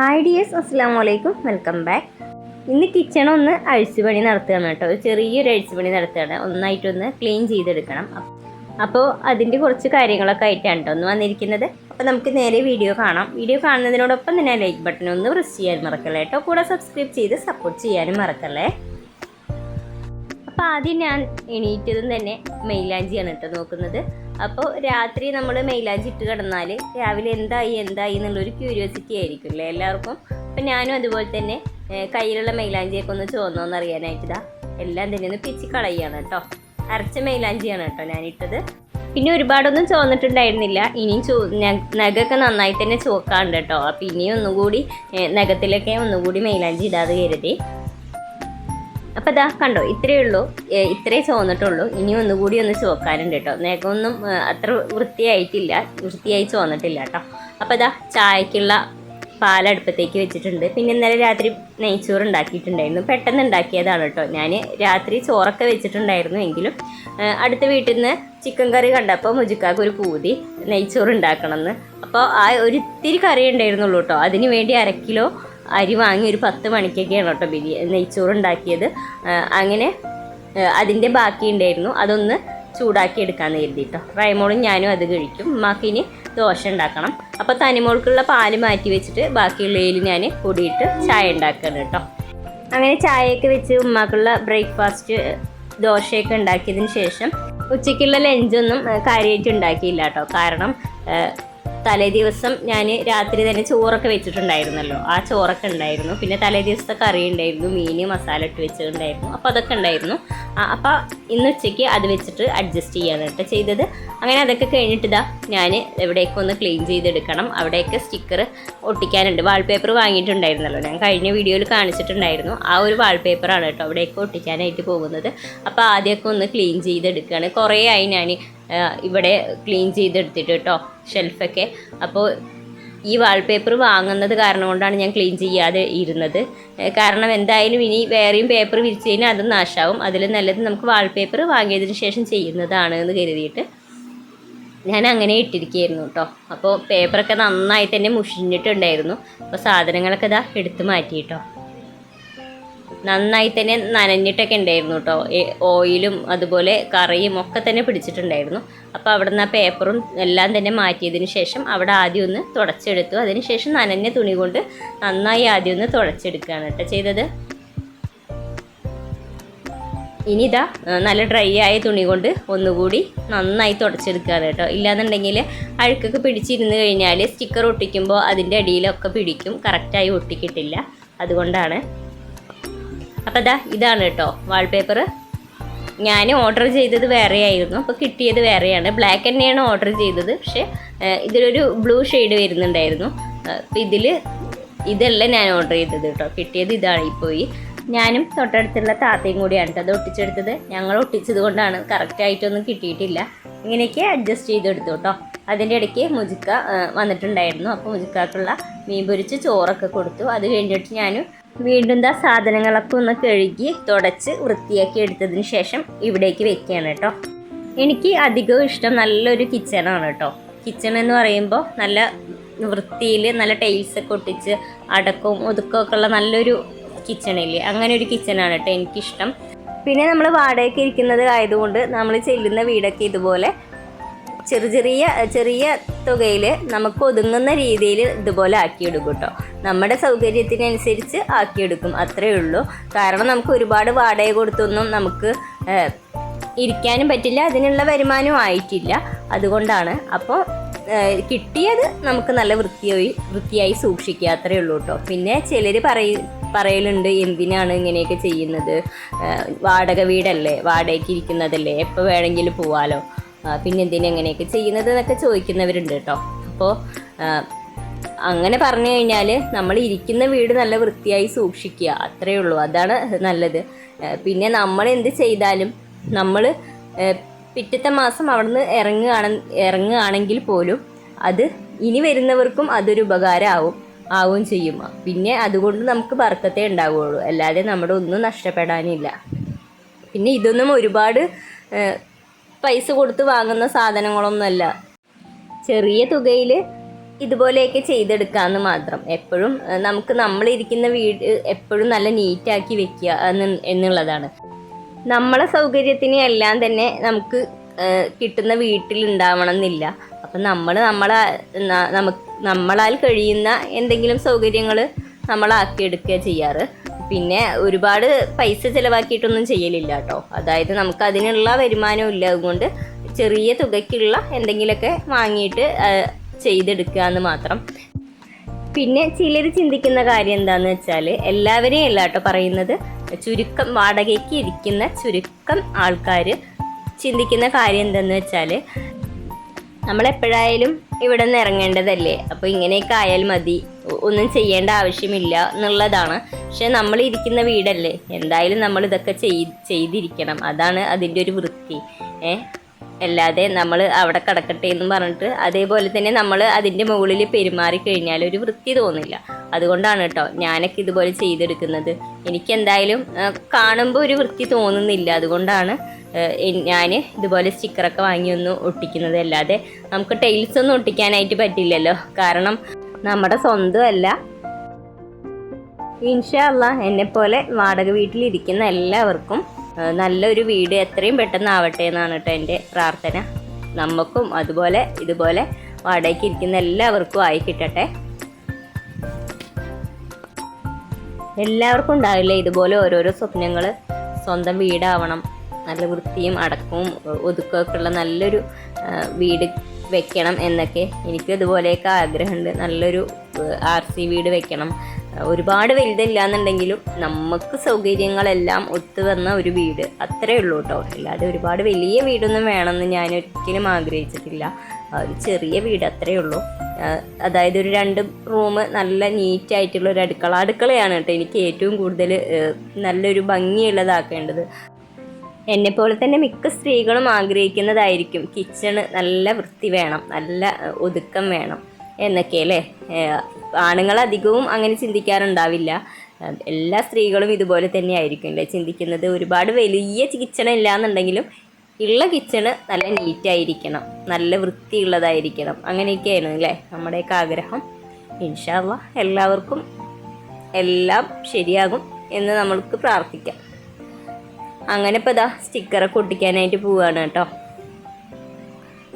Hi dears അസ്സാം വലൈക്കും welcome back ഇന്ന് കിച്ചൺ ഒന്ന് അഴിച്ചുപണി നടത്തുകയാണ് കേട്ടോ. ഒരു ചെറിയൊരു അഴിച്ചുപണി നടത്തുകയാണ്. ഒന്നായിട്ടൊന്ന് ക്ലീൻ ചെയ്തെടുക്കണം. അപ്പോൾ അതിന്റെ കുറച്ച് കാര്യങ്ങളൊക്കെ ആയിട്ടാണ് കേട്ടോ ഒന്ന് വന്നിരിക്കുന്നത്. അപ്പോൾ നമുക്ക് നേരെ വീഡിയോ കാണാം. വീഡിയോ കാണുന്നതിനോടൊപ്പം തന്നെ ലൈക്ക് ബട്ടൺ ഒന്ന് പ്രസ് ചെയ്യാൻ മറക്കല്ലേ കേട്ടോ. കൂടെ സബ്സ്ക്രൈബ് ചെയ്ത് സപ്പോർട്ട് ചെയ്യാനും മറക്കല്ലേ. അപ്പോൾ ആദ്യം ഞാൻ എണീറ്റതും തന്നെ മൈലാഞ്ചിയാണ് കേട്ടോ നോക്കുന്നത്. അപ്പോൾ രാത്രി നമ്മൾ മൈലാഞ്ചി ഇട്ട് കിടന്നാൽ രാവിലെ എന്തായി എന്തായി എന്നുള്ളൊരു ക്യൂരിയോസിറ്റി ആയിരിക്കും അല്ലേ എല്ലാവർക്കും? അപ്പം ഞാനും അതുപോലെ തന്നെ കയ്യിലുള്ള മൈലാഞ്ചിയൊക്കെ ഒന്ന് ചോന്നോന്ന് അറിയാനായിട്ട് എല്ലാം തന്നെ ഒന്ന് പിച്ചി കളയാണ് കേട്ടോ. അരച്ച മൈലാഞ്ചിയാണ് കേട്ടോ ഞാനിട്ടത്. പിന്നെ ഒരുപാടൊന്നും ചോന്നിട്ടുണ്ടായിരുന്നില്ല ഇനിയും ചോ നഖമൊക്കെ നന്നായി തന്നെ ചോക്കാണ്ട് കേട്ടോ. അപ്പം ഇനിയും ഒന്നുകൂടി നഖത്തിലൊക്കെ ഒന്നുകൂടി മൈലാഞ്ചി ഇടാതെ കരുതി. അപ്പം ഇതാ കണ്ടോ ഇത്രയേ ഉള്ളൂ. ഇത്രയേ ചുവന്നിട്ടുള്ളൂ. ഇനി ഒന്നുകൂടി ഒന്ന് ചുവക്കാനുണ്ട് കേട്ടോ. നേക്കൊന്നും അത്ര വൃത്തിയായിട്ടില്ല. വൃത്തിയായി ചുവന്നിട്ടില്ല കേട്ടോ. അപ്പം ഇതാ ചായക്കുള്ള പാലടുപ്പത്തേക്ക് വെച്ചിട്ടുണ്ട്. പിന്നെ ഇന്നലെ രാത്രി നെയ്ച്ചോറ് ഉണ്ടാക്കിയിട്ടുണ്ടായിരുന്നു. പെട്ടെന്ന് ഉണ്ടാക്കിയതാണ് കേട്ടോ. ഞാൻ രാത്രി ചോറൊക്കെ വെച്ചിട്ടുണ്ടായിരുന്നു എങ്കിലും അടുത്ത വീട്ടിൽ നിന്ന് ചിക്കൻ കറി കണ്ടപ്പോൾ മുജുക്കാക്ക് ഒരു പൂതി നെയ്ച്ചോറ് ഉണ്ടാക്കണമെന്ന്. അപ്പോൾ ആ ഒരിത്തിരി കറി ഉണ്ടായിരുന്നുള്ളൂ കേട്ടോ. അതിന് വേണ്ടി അര കിലോ അരി വാങ്ങി ഒരു പത്ത് മണിക്കൊക്കെയാണ് കേട്ടോ ബിരിയാണി നെയ്ച്ചോറ് ഉണ്ടാക്കിയത് അങ്ങനെ അതിന്റെ ബാക്കി ഉണ്ടായിരുന്നു. അതൊന്ന് ചൂടാക്കി എടുക്കാമെന്ന് കരുതിയിട്ടോ റൈമോളും ഞാനും അത് കഴിക്കും. ഉമ്മാക്കിനി ദോശ ഉണ്ടാക്കണം. അപ്പോൾ തനിമോൾക്കുള്ള പാൽ മാറ്റി വെച്ചിട്ട് ബാക്കിയുള്ള ബാക്കിയുള്ളതിൽ ഞാൻ പൊടിയിട്ട് ചായ ഉണ്ടാക്കണം കേട്ടോ അങ്ങനെ ചായയൊക്കെ വെച്ച് ഉമ്മാക്കുള്ള ബ്രേക്ക്ഫാസ്റ്റ് ദോശയൊക്കെ ഉണ്ടാക്കിയതിന് ശേഷം ഉച്ചയ്ക്കുള്ള ലഞ്ചൊന്നും കാര്യമായിട്ട് ഉണ്ടാക്കിയില്ല കേട്ടോ കാരണം തലേ ദിവസം ഞാൻ രാത്രി തന്നെ ചോറൊക്കെ വെച്ചിട്ടുണ്ടായിരുന്നല്ലോ. ആ ചോറൊക്കെ ഉണ്ടായിരുന്നു. പിന്നെ തലേ ദിവസത്തെ കറി ഉണ്ടായിരുന്നു. മീൻ മസാല ഇട്ട് വെച്ചിട്ടുണ്ടായിരുന്നു അപ്പോൾ അതൊക്കെ ഉണ്ടായിരുന്നു. അപ്പോൾ ഇന്ന് ഉച്ചയ്ക്ക് അത് വെച്ചിട്ട് അഡ്ജസ്റ്റ് ചെയ്യാണ് കേട്ടോ ചെയ്തത്. അങ്ങനെ അതൊക്കെ കഴിഞ്ഞിട്ട് ഇതാ ഞാൻ എവിടെയൊക്കെ ഒന്ന് ക്ലീൻ ചെയ്തെടുക്കണം. അവിടെയൊക്കെ സ്റ്റിക്കർ ഒട്ടിക്കാനുണ്ട്. വാൾപേപ്പർ വാങ്ങിയിട്ടുണ്ടായിരുന്നല്ലോ. ഞാൻ കഴിഞ്ഞ വീഡിയോയിൽ കാണിച്ചിട്ടുണ്ടായിരുന്നു. ആ ഒരു വാൾപേപ്പറാണ് കേട്ടോ അവിടെയൊക്കെ ഒട്ടിക്കാനായിട്ട് പോകുന്നത്. അപ്പോൾ ആദ്യമൊക്കെ ഒന്ന് ക്ലീൻ ചെയ്തെടുക്കുകയാണ് കുറേ ആയി ഞാൻ ഇവിടെ ക്ലീൻ ചെയ്തെടുത്തിട്ട് കേട്ടോ. ഷെൽഫൊക്കെ. അപ്പോൾ ഈ വാൾപേപ്പർ വാങ്ങുന്നത് കാരണം കൊണ്ടാണ് ഞാൻ ക്ലീൻ ചെയ്യാതെ ഇരുന്നത്. കാരണം എന്തായാലും ഇനി വേറെയും പേപ്പർ വിരിച്ചു കഴിഞ്ഞാൽ അതും നാശാവും. അതിൽ നല്ലത് നമുക്ക് വാൾപേപ്പർ വാങ്ങിയതിന് ശേഷം ചെയ്യുന്നതാണ് എന്ന് കരുതിയിട്ട് ഞാൻ അങ്ങനെ ഇട്ടിരിക്കുകയായിരുന്നു കേട്ടോ. അപ്പോൾ പേപ്പറൊക്കെ നന്നായി തന്നെ മുഷിഞ്ഞിട്ടുണ്ടായിരുന്നു. അപ്പോൾ സാധനങ്ങളൊക്കെ ഇതാ എടുത്തു മാറ്റി കേട്ടോ. നന്നായി തന്നെ നനഞ്ഞിട്ടൊക്കെ ഉണ്ടായിരുന്നു കേട്ടോ ഓയിലും അതുപോലെ കറിയും ഒക്കെ തന്നെ പിടിച്ചിട്ടുണ്ടായിരുന്നു. അപ്പോൾ അവിടെ നിന്ന് ആ പേപ്പറും എല്ലാം തന്നെ മാറ്റിയതിന് ശേഷം അവിടെ ആദ്യം ഒന്ന് തുടച്ചെടുത്തു. അതിന് ശേഷം നനഞ്ഞ തുണി കൊണ്ട് നന്നായി ആദ്യം ഒന്ന് തുടച്ചെടുക്കുകയാണ് കേട്ടോ ചെയ്തത്. ഇനി ഇതാ നല്ല ഡ്രൈ ആയ തുണി കൊണ്ട് ഒന്നുകൂടി നന്നായി തുടച്ചെടുക്കുകയാണ് കേട്ടോ ഇല്ലാന്നുണ്ടെങ്കിൽ അഴുക്കൊക്കെ പിടിച്ചിരുന്ന് കഴിഞ്ഞാൽ സ്റ്റിക്കർ ഒട്ടിക്കുമ്പോൾ അതിന്റെ അടിയിലൊക്കെ പിടിക്കും. കറക്റ്റായി ഒട്ടിക്കിട്ടില്ല. അതുകൊണ്ടാണ് അപ്പോൾ ദാ ഇതാണ് കേട്ടോ വാൾപേപ്പർ ഞാൻ ഓർഡർ ചെയ്തത് വേറെയായിരുന്നു. അപ്പോൾ കിട്ടിയത് വേറെയാണ്. ബ്ലാക്ക് തന്നെയാണ് ഓർഡർ ചെയ്തത്. പക്ഷേ ഇതിലൊരു ബ്ലൂ ഷെയ്ഡ് വരുന്നുണ്ടായിരുന്നു. അപ്പോൾ ഇതിൽ ഇതല്ല ഞാൻ ഓർഡർ ചെയ്തത് കേട്ടോ. കിട്ടിയത് ഇതാണ് പോയി. ഞാനും തൊട്ടടുത്തുള്ള താത്തയും കൂടിയാണ് കേട്ടോ. അത് ഒട്ടിച്ചെടുത്തത്. ഞങ്ങൾ ഒട്ടിച്ചത് കൊണ്ടാണ്. കറക്റ്റായിട്ടൊന്നും കിട്ടിയിട്ടില്ല. ഇങ്ങനെയൊക്കെ അഡ്ജസ്റ്റ് ചെയ്തെടുത്തു കേട്ടോ. അതിന്റെ ഇടയ്ക്ക് മുജിക്ക വന്നിട്ടുണ്ടായിരുന്നു. അപ്പോൾ മുജിക്കാക്കുള്ള മീൻ പൊരിച്ച് ചോറൊക്കെ കൊടുത്തു. അത് കഴിഞ്ഞിട്ട് ഞാൻ വീണ്ടും ദാ സാധനങ്ങളൊക്കെ ഒന്ന് കഴുകി തുടച്ച് വൃത്തിയാക്കി എടുത്തതിന് ശേഷം ഇവിടേക്ക് വെക്കുകയാണ് കേട്ടോ. എനിക്ക് അധികവും ഇഷ്ടം നല്ലൊരു കിച്ചണാണ് കേട്ടോ. കിച്ചൺ എന്ന് പറയുമ്പോൾ നല്ല വൃത്തിയിൽ നല്ല ടൈൽസ് ഒക്കെ ഒട്ടിച്ച് അടക്കവും ഒതുക്കമൊക്കെ ഉള്ള നല്ലൊരു കിച്ചണില്ലേ അങ്ങനെ ഒരു കിച്ചണാണ് കേട്ടോ എനിക്കിഷ്ടം. പിന്നെ നമ്മൾ വാടകയ്ക്ക് ഇരിക്കുന്നത് ആയതുകൊണ്ട് നമ്മൾ ചെല്ലുന്ന വീടൊക്കെ ഇതുപോലെ ചെറിയ ചെറിയ ചെറിയ തുകയിൽ നമുക്ക് ഒതുങ്ങുന്ന രീതിയിൽ ഇതുപോലെ ആക്കിയെടുക്കും കേട്ടോ. നമ്മുടെ സൗകര്യത്തിനനുസരിച്ച് ആക്കിയെടുക്കും അത്രയേ ഉള്ളൂ. കാരണം നമുക്ക് ഒരുപാട് വാടക കൊടുത്തൊന്നും നമുക്ക് ഇരിക്കാനും പറ്റില്ല അതിനുള്ള വരുമാനവും ആയിട്ടില്ല. അതുകൊണ്ടാണ് അപ്പോൾ കിട്ടിയത് നമുക്ക് നല്ല വൃത്തിയായി വൃത്തിയായി സൂക്ഷിക്കുക അത്രയേ ഉള്ളൂ കേട്ടോ. പിന്നെ ചിലർ പറയും പറയലുണ്ട് എന്തിനാണ് ഇങ്ങനെയൊക്കെ ചെയ്യുന്നത്? വാടക വീടല്ലേ വാടകയ്ക്ക് ഇരിക്കുന്നതല്ലേ എപ്പോൾ വേണമെങ്കിലും പോവാലോ. ആ, പിന്നെ എന്തിനും എങ്ങനെയൊക്കെ ചെയ്യുന്നത് എന്നൊക്കെ ചോദിക്കുന്നവരുണ്ട് കേട്ടോ. അപ്പോൾ അങ്ങനെ പറഞ്ഞു കഴിഞ്ഞാൽ നമ്മൾ ഇരിക്കുന്ന വീട് നല്ല വൃത്തിയായി സൂക്ഷിക്കുക അത്രയേ ഉള്ളൂ. അതാണ് നല്ലത്. പിന്നെ നമ്മൾ എന്ത് ചെയ്താലും നമ്മൾ പിറ്റത്തെ മാസം അവിടുന്ന് ഇറങ്ങുകയാണ് ഇറങ്ങുകയാണെങ്കിൽ പോലും അത് ഇനി വരുന്നവർക്കും അതൊരു ഉപകാരമാവും ആവുകയും ചെയ്യും. പിന്നെ അതുകൊണ്ട് നമുക്ക് വർക്കത്തെ ഉണ്ടാവുകയുള്ളൂ. അല്ലാതെ നമ്മുടെ ഒന്നും നഷ്ടപ്പെടാനില്ല. പിന്നെ ഇതൊന്നും ഒരുപാട് പൈസ കൊടുത്ത് വാങ്ങുന്ന സാധനങ്ങളൊന്നുമല്ല. ചെറിയ തുകയിൽ ഇതുപോലെയൊക്കെ ചെയ്തെടുക്കാമെന്ന് മാത്രം. എപ്പോഴും നമുക്ക് നമ്മളിരിക്കുന്ന വീട് എപ്പോഴും നല്ല നീറ്റാക്കി വെക്കുക എന്നുള്ളതാണ്. നമ്മളെ സൗകര്യത്തിന് എല്ലാം തന്നെ നമുക്ക് കിട്ടുന്ന വീട്ടിലുണ്ടാവണം എന്നില്ല അപ്പം നമ്മൾ നമ്മളെ നമുക്ക് നമ്മളാൽ കഴിയുന്ന എന്തെങ്കിലും സൗകര്യങ്ങൾ നമ്മളാക്കിയെടുക്കുക ചെയ്യാറ്. പിന്നെ ഒരുപാട് പൈസ ചിലവാക്കിയിട്ടൊന്നും ചെയ്യലില്ല കേട്ടോ. അതായത് നമുക്ക് അതിനുള്ള വരുമാനവും ഇല്ല. അതുകൊണ്ട് ചെറിയ തുകയ്ക്കുള്ള എന്തെങ്കിലുമൊക്കെ വാങ്ങിയിട്ട് ചെയ്തെടുക്കുക എന്ന് മാത്രം. പിന്നെ ചിലർ ചിന്തിക്കുന്ന കാര്യം എന്താന്ന് വെച്ചാൽ എല്ലാവരെയും അല്ല കേട്ടോ പറയുന്നത്. ചുരുക്കം വാടകയ്ക്ക് ഇരിക്കുന്ന ചുരുക്കം ആൾക്കാർ ചിന്തിക്കുന്ന കാര്യം എന്താന്ന് വെച്ചാൽ നമ്മളെപ്പോഴായാലും ഇവിടെ നിന്ന് ഇറങ്ങേണ്ടതല്ലേ? അപ്പോൾ ഇങ്ങനെയൊക്കെ ആയാൽ മതി. ഒന്നും ചെയ്യേണ്ട ആവശ്യമില്ല എന്നുള്ളതാണ്. പക്ഷെ നമ്മൾ ഇരിക്കുന്ന വീടല്ലേ? എന്തായാലും നമ്മൾ ഇതൊക്കെ ചെയ് ചെയ്തിരിക്കണം. അതാണ് അതിന്റെ ഒരു വൃത്തി. ഏ? അല്ലാതെ നമ്മൾ അവിടെ കിടക്കട്ടെ എന്ന് പറഞ്ഞിട്ട് അതേപോലെ തന്നെ നമ്മൾ അതിന്റെ മുകളിൽ പെരുമാറി കഴിഞ്ഞാൽ ഒരു വൃത്തി തോന്നില്ല. അതുകൊണ്ടാണ് കേട്ടോ ഞാനൊക്കെ ഇതുപോലെ ചെയ്തെടുക്കുന്നത്. എനിക്കെന്തായാലും കാണുമ്പോൾ ഒരു വൃത്തി തോന്നുന്നില്ല. അതുകൊണ്ടാണ് ഞാൻ ഇതുപോലെ സ്റ്റിക്കറൊക്കെ വാങ്ങി ഒന്ന് ഒട്ടിക്കുന്നത്. അല്ലാതെ നമുക്ക് ടൈൽസ് ഒന്നും ഒട്ടിക്കാനായിട്ട് പറ്റില്ലല്ലോ. കാരണം നമ്മുടെ സ്വന്തമല്ല. ഇൻഷല്ല എന്നെ പോലെ വാടക വീട്ടിലിരിക്കുന്ന എല്ലാവർക്കും നല്ലൊരു വീട് എത്രയും പെട്ടെന്ന് ആവട്ടെ എന്നാണ് കേട്ടോ എന്റെ പ്രാർത്ഥന. നമുക്കും അതുപോലെ ഇതുപോലെ വാടകയ്ക്ക് ഇരിക്കുന്ന എല്ലാവർക്കും ആയി കിട്ടട്ടെ. എല്ലാവർക്കും ഉണ്ടാവില്ലേ ഇതുപോലെ ഓരോരോ സ്വപ്നങ്ങൾ സ്വന്തം വീടാവണം നല്ല വൃത്തിയും അടക്കവും ഒതുക്കമൊക്കെ ഉള്ള നല്ലൊരു വീട് വെക്കണം എന്നൊക്കെ എനിക്കും ഇതുപോലെയൊക്കെ ആഗ്രഹമുണ്ട്. നല്ലൊരു ആർ സി വീട് വെക്കണം. ഒരുപാട് വലുതില്ല എന്നുണ്ടെങ്കിലും നമുക്ക് സൗകര്യങ്ങളെല്ലാം ഒത്തു വന്ന ഒരു വീട്. അത്രേ ഉള്ളൂ കേട്ടോ അല്ലാതെ ഒരുപാട് വലിയ വീടൊന്നും വേണമെന്ന് ഞാൻ ഒരിക്കലും ആഗ്രഹിച്ചിട്ടില്ല ഒരു ചെറിയ വീട് അത്രേ ഉള്ളൂ. അതായത് ഒരു രണ്ട് റൂം നല്ല നീറ്റ് ആയിട്ടുള്ള ഒരു അടുക്കള. അടുക്കളയാണ് കേട്ടോ എനിക്ക് ഏറ്റവും കൂടുതൽ നല്ലൊരു ഭംഗിയുള്ളതാക്കേണ്ടത്. എന്നെപ്പോലെ തന്നെ മിക്ക സ്ത്രീകളും ആഗ്രഹിക്കുന്നതായിരിക്കും കിച്ചണ് നല്ല വൃത്തി വേണം നല്ല ഒതുക്കം വേണം എന്നൊക്കെ അല്ലേ? ആണുങ്ങൾ അധികവും അങ്ങനെ ചിന്തിക്കാറുണ്ടാവില്ല. എല്ലാ സ്ത്രീകളും ഇതുപോലെ തന്നെ ആയിരിക്കും അല്ലേ? ചിന്തിക്കുന്നത് ഒരുപാട് വലിയ കിച്ചൺ ഇല്ലാന്നുണ്ടെങ്കിലും ഉള്ള കിച്ചണ് നല്ല നീറ്റായിരിക്കണം നല്ല വൃത്തിയുള്ളതായിരിക്കണം. അങ്ങനെയൊക്കെയായിരുന്നു അല്ലേ നമ്മുടെയൊക്കെ ആഗ്രഹം. ഇൻഷാല്ല എല്ലാവർക്കും എല്ലാം ശരിയാകും എന്ന് നമ്മൾക്ക് പ്രാർത്ഥിക്കാം. അങ്ങനെ ഇപ്പോൾ ഇതാ സ്റ്റിക്കറൊക്കെ ഒട്ടിക്കാനായിട്ട് പോവുകയാണ് കേട്ടോ.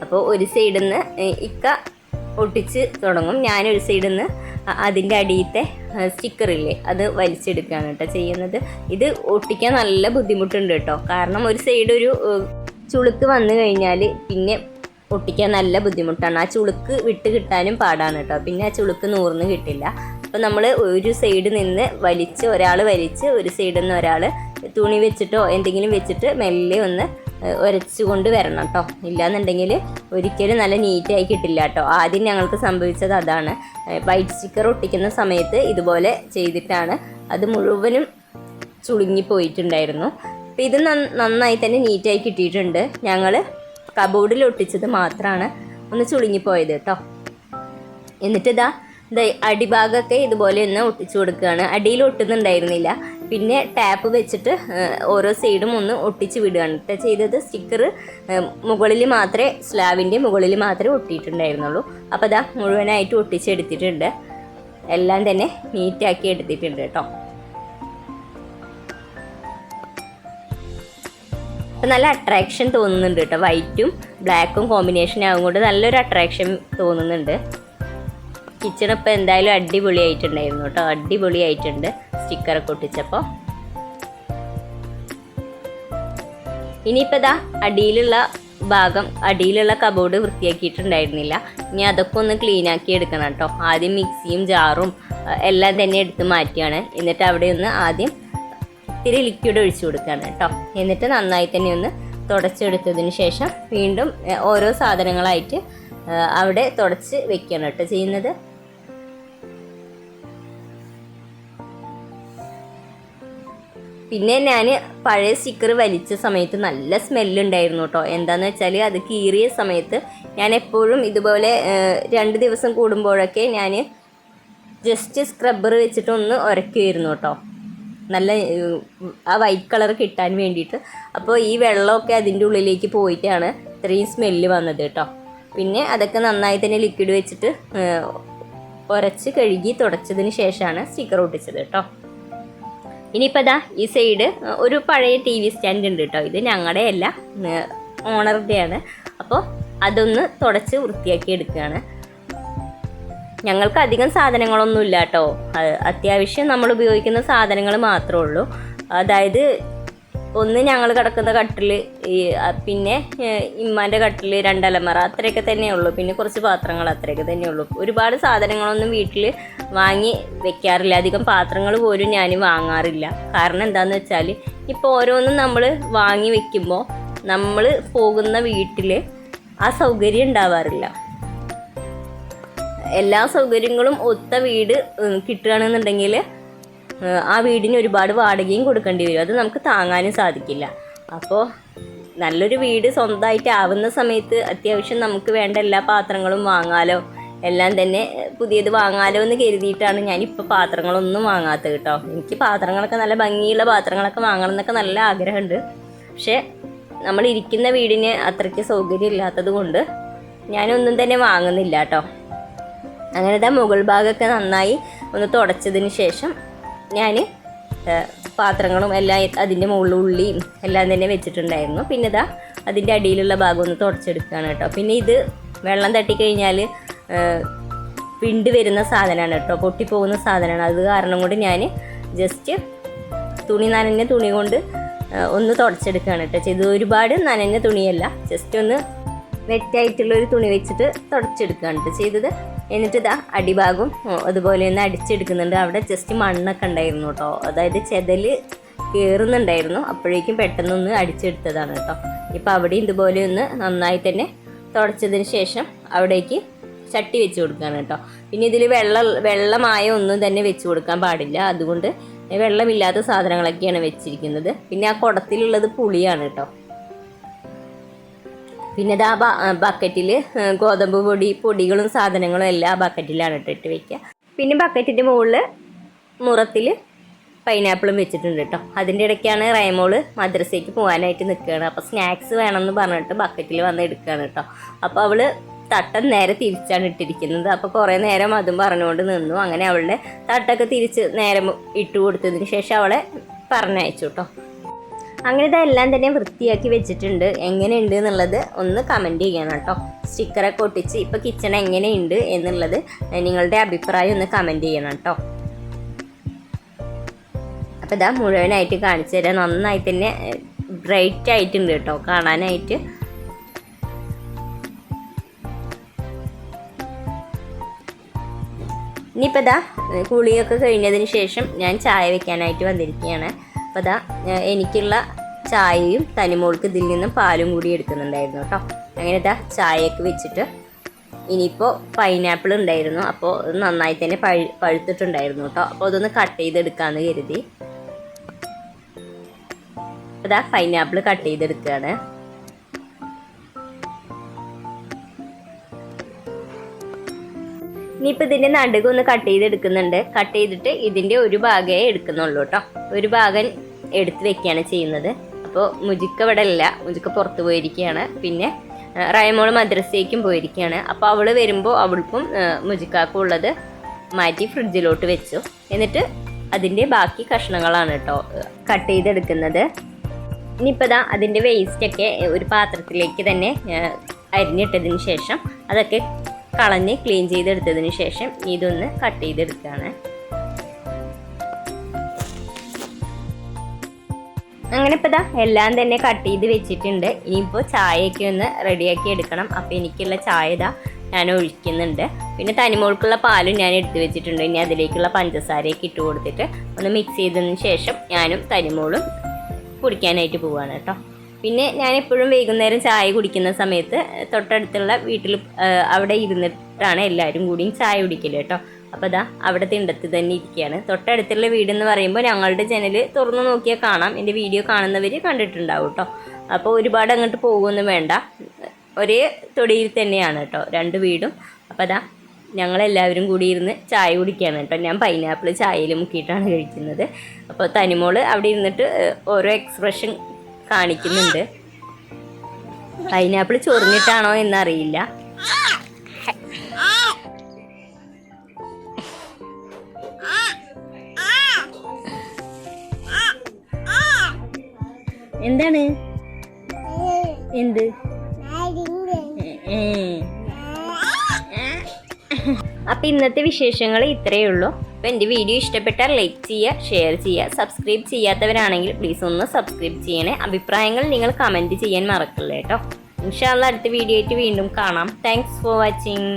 അപ്പോൾ ഒരു സൈഡിൽ നിന്ന് ഇക്ക ഒട്ടിച്ച് തുടങ്ങും. ഞാനൊരു സൈഡിൽ നിന്ന് അതിന്റെ അടിയത്തെ സ്റ്റിക്കറില്ലേ അത് വലിച്ചെടുക്കുകയാണ് കേട്ടോ ചെയ്യുന്നത്. ഇത് ഒട്ടിക്കാൻ നല്ല ബുദ്ധിമുട്ടുണ്ട് കേട്ടോ. കാരണം ഒരു സൈഡ് ഒരു ചുളുക്ക് വന്നു കഴിഞ്ഞാൽ പിന്നെ ഒട്ടിക്കാൻ നല്ല ബുദ്ധിമുട്ടാണ്. ആ ചുളുക്ക് വിട്ട് കിട്ടാനും പാടാണ് കേട്ടോ. പിന്നെ ആ ചുളുക്ക് നൂറിന് കിട്ടില്ല. അപ്പോൾ നമ്മൾ ഒരു സൈഡ് നിന്ന് വലിച്ച് ഒരാൾ വലിച്ച് ഒരു സൈഡിൽ നിന്ന് ഒരാൾ തുണി വെച്ചിട്ടോ എന്തെങ്കിലും വെച്ചിട്ട് മെല്ലെ ഒന്ന് ഉരച്ചുകൊണ്ട് വരണം കേട്ടോ ഇല്ലാന്നുണ്ടെങ്കിൽ ഒരിക്കലും നല്ല നീറ്റായി കിട്ടില്ല കേട്ടോ ആദ്യം ഞങ്ങൾക്ക് സംഭവിച്ചത് അതാണ്. വൈറ്റ് സ്റ്റിക്കർ ഒട്ടിക്കുന്ന സമയത്ത് ഇതുപോലെ ചെയ്തിട്ടാണ്. അത് മുഴുവനും ചുളുങ്ങി പോയിട്ടുണ്ടായിരുന്നു. അപ്പം ഇത് നന്ന- നന്നായി തന്നെ നീറ്റായി കിട്ടിയിട്ടുണ്ട്. ഞങ്ങൾ കബോർഡിൽ ഒട്ടിച്ചത് മാത്രമാണ് ഒന്ന് ചുളുങ്ങിപ്പോയത് കേട്ടോ എന്നിട്ട് ഇതാ അടിഭാഗമൊക്കെ ഇതുപോലെ ഒന്ന് ഒട്ടിച്ചു കൊടുക്കുകയാണ് അടിയിൽ ഒട്ടുന്നുണ്ടായിരുന്നില്ല. പിന്നെ ടാപ്പ് വെച്ചിട്ട് ഓരോ സൈഡും ഒന്ന് ഒട്ടിച്ച് വിടുകയാണ്. കേട്ടോ ചെയ്തത് സ്റ്റിക്കർ മുകളിൽ മാത്രമേ സ്ലാബിന്റെ മുകളിൽ മാത്രമേ ഒട്ടിയിട്ടുണ്ടായിരുന്നുള്ളൂ. അപ്പോൾ അതാ മുഴുവനായിട്ട് ഒട്ടിച്ചെടുത്തിട്ടുണ്ട്. എല്ലാം തന്നെ നീറ്റാക്കി എടുത്തിട്ടുണ്ട് കേട്ടോ. അപ്പം നല്ല അട്രാക്ഷൻ തോന്നുന്നുണ്ട് കേട്ടോ. വൈറ്റും ബ്ലാക്കും കോമ്പിനേഷൻ ആകുകൊണ്ട് നല്ലൊരു അട്രാക്ഷൻ തോന്നുന്നുണ്ട്. കിച്ചൺ ഇപ്പം എന്തായാലും അടിപൊളിയായിട്ടുണ്ടായിരുന്നു കേട്ടോ. അടിപൊളിയായിട്ടുണ്ട്. സ്റ്റിക്കറൊക്കെ ഒട്ടിച്ചപ്പോൾ ഇനിയിപ്പോൾ ഇതാ അടിയിലുള്ള ഭാഗം അടിയിലുള്ള കബോർഡ് വൃത്തിയാക്കിയിട്ടുണ്ടായിരുന്നില്ല. ഇനി അതൊക്കെ ഒന്ന് ക്ലീൻ ആക്കി എടുക്കണം കേട്ടോ. ആദ്യം മിക്സിയും ജാറും എല്ലാം തന്നെ എടുത്ത് മാറ്റിയാണ് എന്നിട്ട് അവിടെ ഒന്ന് ആദ്യം ഇത്തിരി ലിക്വിഡ് ഒഴിച്ചു കൊടുക്കുകയാണ് കേട്ടോ. എന്നിട്ട് നന്നായി തന്നെ ഒന്ന് തുടച്ചെടുത്തതിന് ശേഷം വീണ്ടും ഓരോ സാധനങ്ങളായിട്ട് അവിടെ തുടച്ച് വെക്കണം കേട്ടോ ചെയ്യുന്നത്. പിന്നെ ഞാൻ പഴയ സ്റ്റിക്കർ വലിച്ച സമയത്ത് നല്ല സ്മെല്ലുണ്ടായിരുന്നു കേട്ടോ എന്താണെന്ന് വെച്ചാൽ അത് കീറിയ സമയത്ത് ഞാൻ എപ്പോഴും ഇതുപോലെ രണ്ട് ദിവസം കൂടുമ്പോഴൊക്കെ ഞാൻ ജസ്റ്റ് സ്ക്രബ്ബർ വെച്ചിട്ട് ഒന്ന് ഉരയ്ക്കുമായിരുന്നു കേട്ടോ നല്ല ആ വൈറ്റ് കളർ കിട്ടാൻ വേണ്ടിയിട്ട്. അപ്പോൾ ഈ വെള്ളമൊക്കെ അതിന്റെ ഉള്ളിലേക്ക് പോയിട്ടാണ് ഇത്രയും സ്മെല്ല് വന്നത് കേട്ടോ പിന്നെ അതൊക്കെ നന്നായി തന്നെ ലിക്വിഡ് വെച്ചിട്ട് ഉരച്ച് കഴുകി തുടച്ചതിന് ശേഷമാണ് സ്റ്റിക്കർ ഒട്ടിച്ചത് കേട്ടോ ഇനിയിപ്പോൾ ദാ ഈ സൈഡ് ഒരു പഴയ ടി വി സ്റ്റാൻഡ് ഉണ്ട് കേട്ടോ ഇത് ഞങ്ങളുടെ അല്ല ഓണറുടെയാണ്. അപ്പോൾ അതൊന്ന് തുടച്ച് വൃത്തിയാക്കി എടുക്കുകയാണ് ഞങ്ങൾക്ക് അധികം സാധനങ്ങളൊന്നും ഇല്ല കേട്ടോ അത്യാവശ്യം നമ്മൾ ഉപയോഗിക്കുന്ന സാധനങ്ങൾ മാത്രമേ ഉള്ളൂ. അതായത് ഒന്ന് ഞങ്ങൾ കിടക്കുന്ന കട്ടിൽ പിന്നെ ഇമ്മാന്റെ കട്ടിൽ രണ്ടലമറ അത്രയൊക്കെ തന്നെ ഉള്ളൂ. പിന്നെ കുറച്ച് പാത്രങ്ങൾ അത്രയൊക്കെ തന്നെ ഉള്ളൂ. ഒരുപാട് സാധനങ്ങളൊന്നും വീട്ടിൽ വാങ്ങി വെക്കാറില്ല. അധികം പാത്രങ്ങൾ പോലും ഞാൻ വാങ്ങാറില്ല. കാരണം എന്താണെന്ന് വെച്ചാൽ ഇപ്പോൾ ഓരോന്നും നമ്മൾ വാങ്ങി വെക്കുമ്പോൾ നമ്മൾ പോകുന്ന വീട്ടിൽ ആ സൗകര്യം ഉണ്ടാവാറില്ല. എല്ലാ സൗകര്യങ്ങളും ഒത്ത വീട് കിട്ടുകയാണെന്നുണ്ടെങ്കിൽ ആ വീടിന് ഒരുപാട് വാടകയും കൊടുക്കേണ്ടി വരും. അത് നമുക്ക് താങ്ങാനും സാധിക്കില്ല. അപ്പോൾ നല്ലൊരു വീട് സ്വന്തമായിട്ട് ആവുന്ന സമയത്ത് അത്യാവശ്യം നമുക്ക് വേണ്ട എല്ലാ പാത്രങ്ങളും വാങ്ങാലോ. എല്ലാം തന്നെ പുതിയത് വാങ്ങാലോ എന്ന് കരുതിയിട്ടാണ് ഞാനിപ്പോൾ പാത്രങ്ങളൊന്നും വാങ്ങാത്തത് കേട്ടോ. എനിക്ക് പാത്രങ്ങളൊക്കെ നല്ല ഭംഗിയുള്ള പാത്രങ്ങളൊക്കെ വാങ്ങണം എന്നൊക്കെ നല്ല ആഗ്രഹമുണ്ട്. പക്ഷേ നമ്മൾ ഇരിക്കുന്ന വീടിന് അത്രയ്ക്ക് സൗകര്യം ഇല്ലാത്തത് കൊണ്ട് ഞാനൊന്നും തന്നെ വാങ്ങുന്നില്ല കേട്ടോ. അങ്ങനത്തെ മുകൾ ഭാഗമൊക്കെ നന്നായി ഒന്ന് തുടച്ചതിന് ശേഷം ഞാൻ പാത്രങ്ങളും എല്ലാം അതിന്റെ മുകളിൽ ഉള്ളിയും എല്ലാം തന്നെ വെച്ചിട്ടുണ്ടായിരുന്നു. പിന്നെ ഇതാ അതിന്റെ അടിയിലുള്ള ഭാഗം ഒന്ന് തുടച്ചെടുക്കുകയാണ് കേട്ടോ. പിന്നെ ഇത് വെള്ളം തട്ടിക്കഴിഞ്ഞാൽ പിണ്ട് വരുന്ന സാധനമാണ് കേട്ടോ. പൊട്ടിപ്പോകുന്ന സാധനമാണ്. അത് കാരണം കൊണ്ട് ഞാൻ ജസ്റ്റ് തുണി നനഞ്ഞ തുണി കൊണ്ട് ഒന്ന് തുടച്ചെടുക്കുകയാണ് കേട്ടോ ചെയ്ത് ഒരുപാട് നനഞ്ഞ തുണിയല്ല. ജസ്റ്റ് ഒന്ന് വെറ്റായിട്ടുള്ള ഒരു തുണി വെച്ചിട്ട് തുടച്ചെടുക്കുകയാണ് കേട്ടോ ചെയ്തത്. എന്നിട്ട് ഇതാ അടിഭാഗം അതുപോലെ ഒന്ന് അടിച്ചെടുക്കുന്നുണ്ട്. അവിടെ ജസ്റ്റ് മണ്ണൊക്കെ ഉണ്ടായിരുന്നു കേട്ടോ. അതായത് ചെതൽ കയറുന്നുണ്ടായിരുന്നു അപ്പോഴേക്കും പെട്ടെന്നൊന്ന് അടിച്ചെടുത്തതാണ് കേട്ടോ. ഇപ്പം അവിടെ ഇതുപോലെ ഒന്ന് നന്നായി തന്നെ തുടച്ചതിന് ശേഷം അവിടേക്ക് ചട്ടി വെച്ച് കൊടുക്കുകയാണ് കേട്ടോ. പിന്നെ ഇതിൽ വെള്ള വെള്ളമായ ഒന്നും തന്നെ വെച്ച് കൊടുക്കാൻ പാടില്ല. അതുകൊണ്ട് വെള്ളമില്ലാത്ത സാധനങ്ങളൊക്കെയാണ് വെച്ചിരിക്കുന്നത്. പിന്നെ ആ കുടത്തിലുള്ളത് പുളിയാണ് കേട്ടോ. പിന്നെ ഇതാ ബക്കറ്റിൽ ഗോതമ്പ് പൊടി പൊടികളും സാധനങ്ങളും എല്ലാം ആ ബക്കറ്റിലാണ് ഇട്ടിട്ട് വെക്കുക. പിന്നെ ബക്കറ്റിന്റെ മുകളിൽ മുറത്തിൽ പൈനാപ്പിളും വെച്ചിട്ടുണ്ട് കേട്ടോ. അതിന്റെ ഇടയ്ക്കാണ് റൈമോൾ മദ്രസയ്ക്ക് പോകാനായിട്ട് നിൽക്കുകയാണ്. അപ്പോൾ സ്നാക്സ് വേണമെന്ന് പറഞ്ഞിട്ട് ബക്കറ്റിൽ വന്ന് എടുക്കുകയാണ് കേട്ടോ. അപ്പോൾ അവൾ തട്ടം നേരെ തിരിച്ചാണ് ഇട്ടിരിക്കുന്നത്. അപ്പോൾ കുറേ നേരം അതും പറഞ്ഞുകൊണ്ട് നിന്നു. അങ്ങനെ അവളുടെ തട്ടൊക്കെ തിരിച്ച് നേരം ഇട്ട് കൊടുത്തതിന് ശേഷം അവളെ പറഞ്ഞയച്ചു കേട്ടോ. അങ്ങനെ ഇതെല്ലാം തന്നെ വൃത്തിയാക്കി വെച്ചിട്ടുണ്ട്. എങ്ങനെയുണ്ട് എന്നുള്ളത് ഒന്ന് കമന്റ് ചെയ്യണം കേട്ടോ. സ്റ്റിക്കറൊക്കെ ഒട്ടിച്ച് ഇപ്പോൾ കിച്ചൺ എങ്ങനെയുണ്ട് എന്നുള്ളത് നിങ്ങളുടെ അഭിപ്രായം ഒന്ന് കമന്റ് ചെയ്യണം കേട്ടോ. അപ്പോൾ ഇതാ മുഴുവനായിട്ട് കാണിച്ചു തരാം. നന്നായി തന്നെ ബ്രൈറ്റ് ആയിട്ടുണ്ട് കേട്ടോ. കാണാനായിട്ട്. ഇനിയിപ്പോൾ ഇതാ കുളിയൊക്കെ കഴിഞ്ഞതിന് ശേഷം ഞാൻ ചായ വെക്കാനായിട്ട് വന്നിരിക്കുകയാണ്. അപ്പോൾ അതാ എനിക്കുള്ള ചായയും തനിമോൾക്ക് ഇതിൽ നിന്നും പാലും കൂടി എടുക്കുന്നുണ്ടായിരുന്നു കേട്ടോ. അങ്ങനെ ഇതാ ചായയൊക്കെ വെച്ചിട്ട് ഇനിയിപ്പോൾ പൈനാപ്പിൾ ഉണ്ടായിരുന്നു. അപ്പോൾ നന്നായി തന്നെ പഴു പഴുത്തിട്ടുണ്ടായിരുന്നു കേട്ടോ. അപ്പോൾ അതൊന്ന് കട്ട് ചെയ്തെടുക്കാമെന്ന് കരുതി. അപ്പോൾ ഇതാ പൈനാപ്പിൾ കട്ട് ചെയ്തെടുക്കുകയാണ് ഇനിയിപ്പോൾ ഇതിന്റെ നടുക ഒന്ന് കട്ട് ചെയ്തെടുക്കുന്നുണ്ട്. കട്ട് ചെയ്തിട്ട് ഇതിന്റെ ഒരു ഭാഗമേ എടുക്കുന്നുള്ളൂ കേട്ടോ. ഒരു ഭാഗം എടുത്ത് വെക്കുകയാണ് ചെയ്യുന്നത്. അപ്പോൾ മുജുക്ക ഇവിടെ ഇല്ല മുജിക്ക പുറത്ത് പോയിരിക്കുകയാണ്. പിന്നെ റയമോൾ മദ്രസയ്ക്കും പോയിരിക്കുകയാണ്. അപ്പോൾ അവൾ വരുമ്പോൾ അവൾക്കും മുജിക്കാക്കും ഉള്ളത് മാറ്റി ഫ്രിഡ്ജിലോട്ട് വെച്ചു. എന്നിട്ട് അതിന്റെ ബാക്കി കഷ്ണങ്ങളാണ് കേട്ടോ കട്ട് ചെയ്തെടുക്കുന്നത്. ഇനിയിപ്പോൾ ദാ അതിന്റെ വേസ്റ്റൊക്കെ ഒരു പാത്രത്തിലേക്ക് തന്നെ അരിഞ്ഞിട്ടതിന് ശേഷം അതൊക്കെ കളഞ്ഞ് ക്ലീൻ ചെയ്തെടുത്തതിന് ശേഷം ഇതൊന്ന് കട്ട് ചെയ്തെടുക്കുകയാണ് അങ്ങനെ ഇപ്പോൾ ഇതാ എല്ലാം തന്നെ കട്ട് ചെയ്ത് വെച്ചിട്ടുണ്ട്. ഇനിയിപ്പോൾ ചായയൊക്കെ ഒന്ന് റെഡിയാക്കി എടുക്കണം. അപ്പോൾ എനിക്കുള്ള ചായ ഇതാ ഞാൻ ഒഴിക്കുന്നുണ്ട്. പിന്നെ തനിമോൾക്കുള്ള പാലും ഞാൻ എടുത്തു വെച്ചിട്ടുണ്ട്. ഇനി അതിലേക്കുള്ള പഞ്ചസാരയൊക്കെ ഇട്ട് കൊടുത്തിട്ട് ഒന്ന് മിക്സ് ചെയ്തതിന് ശേഷം ഞാനും തനിമോളും കുടിക്കാനായിട്ട് പോവുകയാണ് കേട്ടോ. പിന്നെ ഞാൻ എപ്പോഴും വൈകുന്നേരം ചായ കുടിക്കുന്ന സമയത്ത് തൊട്ടടുത്തുള്ള വീട്ടിൽ അവിടെ ഇരുന്നിട്ടാണ് എല്ലാവരും കൂടിയും ചായ കുടിക്കൽ കേട്ടോ. അപ്പോൾ അതാ അവിടെ തിണ്ടത്ത് തന്നെ ഇരിക്കുകയാണ് തൊട്ടടുത്തുള്ള വീടെന്ന് പറയുമ്പോൾ ഞങ്ങളുടെ ജനൽ തുറന്നു നോക്കിയാൽ കാണാം. എന്റെ വീഡിയോ കാണുന്നവർ കണ്ടിട്ടുണ്ടാവും കേട്ടോ. അപ്പോൾ ഒരുപാട് അങ്ങോട്ട് പോകുമൊന്നും വേണ്ട. ഒരേ തൊടിയിൽ തന്നെയാണ് കേട്ടോ രണ്ട് വീടും. അപ്പോൾ അതാ ഞങ്ങളെല്ലാവരും കൂടി ഇരുന്ന് ചായ കുടിക്കുകയാണ് കേട്ടോ. ഞാൻ പൈനാപ്പിൾ ചായയിൽ മുക്കിയിട്ടാണ് കഴിക്കുന്നത്. അപ്പോൾ തനിമോൾ അവിടെ ഇരുന്നിട്ട് ഓരോ എക്സ്പ്രഷൻ കാണിക്കുന്നുണ്ട്. പൈനാപ്പിൾ ചൊറിഞ്ഞിട്ടാണോ എന്നറിയില്ല. എന്താണ്? എന്ത്? അപ്പൊ ഇന്നത്തെ വിശേഷങ്ങൾ ഇത്രയേ ഉള്ളൂ. അപ്പം എന്റെ വീഡിയോ ഇഷ്ടപ്പെട്ടാൽ ലൈക്ക് ചെയ്യുക ഷെയർ ചെയ്യുക സബ്സ്ക്രൈബ് ചെയ്യാത്തവരാണെങ്കിൽ പ്ലീസ് ഒന്ന് സബ്സ്ക്രൈബ് ചെയ്യണേ. അഭിപ്രായങ്ങൾ നിങ്ങൾ കമന്റ് ചെയ്യാൻ മറക്കല്ലേ കേട്ടോ. ഇൻഷാല്ല അടുത്ത വീഡിയോ ആയിട്ട് വീണ്ടും കാണാം. Thanks for watching